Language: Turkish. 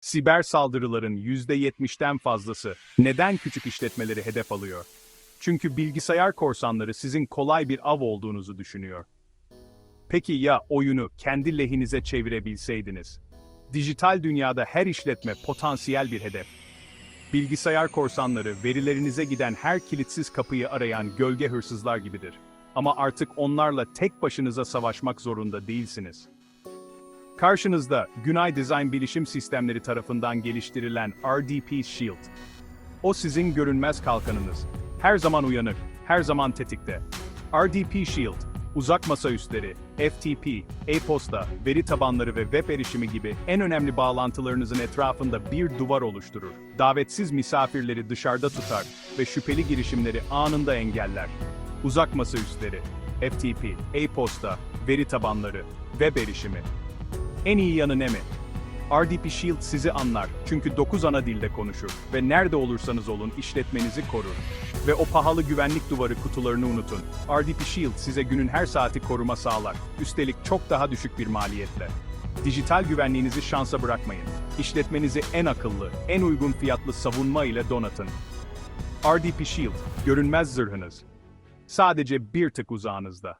Siber saldırıların %70'den fazlası neden küçük işletmeleri hedef alıyor? Çünkü bilgisayar korsanları sizin kolay bir av olduğunuzu düşünüyor. Peki ya oyunu kendi lehinize çevirebilseydiniz? Dijital dünyada her işletme potansiyel bir hedef. Bilgisayar korsanları verilerinize giden her kilitsiz kapıyı arayan gölge hırsızlar gibidir. Ama artık onlarla tek başınıza savaşmak zorunda değilsiniz. Karşınızda Günay Design Bilişim Sistemleri tarafından geliştirilen RDP Shield. O sizin görünmez kalkanınız. Her zaman uyanık, her zaman tetikte. RDP Shield, uzak masaüstleri, FTP, e-posta, veri tabanları ve web erişimi gibi en önemli bağlantılarınızın etrafında bir duvar oluşturur. Davetsiz misafirleri dışarıda tutar ve şüpheli girişimleri anında engeller. Uzak masaüstleri, FTP, e-posta, veri tabanları, web erişimi. En iyi yanı ne mi? RDP Shield sizi anlar çünkü 9 ana dilde konuşur ve nerede olursanız olun işletmenizi korur. Ve o pahalı güvenlik duvarı kutularını unutun. RDP Shield size günün her saati koruma sağlar. Üstelik çok daha düşük bir maliyetle. Dijital güvenliğinizi şansa bırakmayın. İşletmenizi en akıllı, en uygun fiyatlı savunma ile donatın. RDP Shield, görünmez zırhınız. Sadece bir tık uzağınızda.